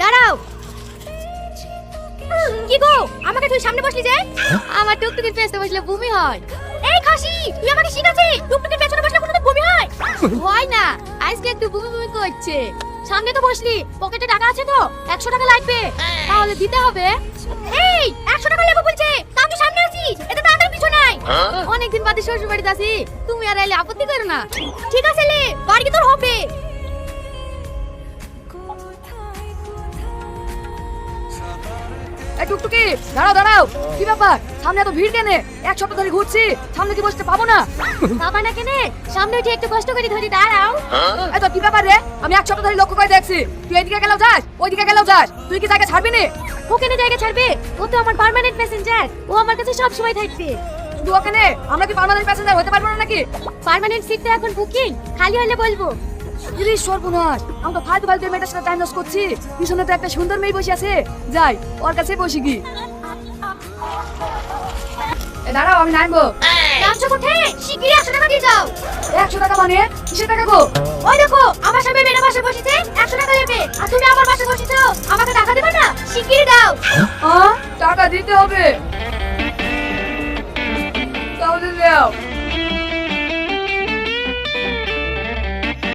দাঁড়াও। কি গো আমাকে তুই সামনে বসলি যে? হ্যাঁ? আমার টুকটুকির পেছনে বসলে বমি হয়। এই খাসি তুই আমাকে শিখাচ্ছি টুকটুকির পেছনে বসলে কোনো বমি হয়? হয় না। আজকে একটু বমি বমি করছে। সামনে তো বসলি পকেটে টাকা আছে তো একশো টাকা লাগবে। তাহলে দিতে হবে। এই একশো টাকা লাগবে বলছে আমি সামনে আছি এটা তাড়াতাড়ি পিছনে নাই। হ্যাঁ? অনেকদিন বাদে শ্বশুর বাড়িতে আছি তুমি আর এলে আপত্তি করো না। ঠিক আছে লে বাড়ি তোর হবে। এই টুকটুকি দাঁড়াও দাঁড়াও। কি ব্যাপার? সামনে এত ভিড় কেনে? এক সপ্তাহ ধরে ঘুরছি সামনে কি বসতে পাবো না? বাবা না কেনে? সামনে উঠে একটু কষ্ট করে ধরে দাঁড়াও। এই তো কি ব্যাপার রে? আমি এক সপ্তাহ ধরে লক্ষ্য করে দেখছি। তুই এদিকে গেলেও যাস ওইদিকে গেলেও যাস। তুই কি জায়গা ছাড়বি না? ওখানে জায়গা ছাড়বে? ও তো আমার পার্মানেন্ট প্যাসেঞ্জার ও আমার কাছে সব সময় থাকবে। শুধু ওখানে আমরা কি পার্মানেন্ট প্যাসেঞ্জার হতে পারব না নাকি? পার্মানেন্ট সিট তো এখন বুকিং খালি হলে বলব। ইরিশ সর্বনাশ। আমি তো ফালতু ফালতু মেয়েটার সাথে টাইম লস করছি। পিছনে তো একটা সুন্দর মেয়ে বসে আছে। যাই ওর কাছে বসি কি দাঁড়াও আমি নামবো। নামছো কোথায় শিগগিরই একশো টাকা দিয়ে যাও। একশো টাকা মানে? কিসের টাকা গো? ওই দেখো আমার সামনে মেয়েটা পাশে বসেছে। একশো টাকা নেবে। আর তুমি আমার পাশে বসেছো? আমাকে টাকা দেবে না? শিগগিরই দাও। হ্যাঁ? টাকা দিতে হবে।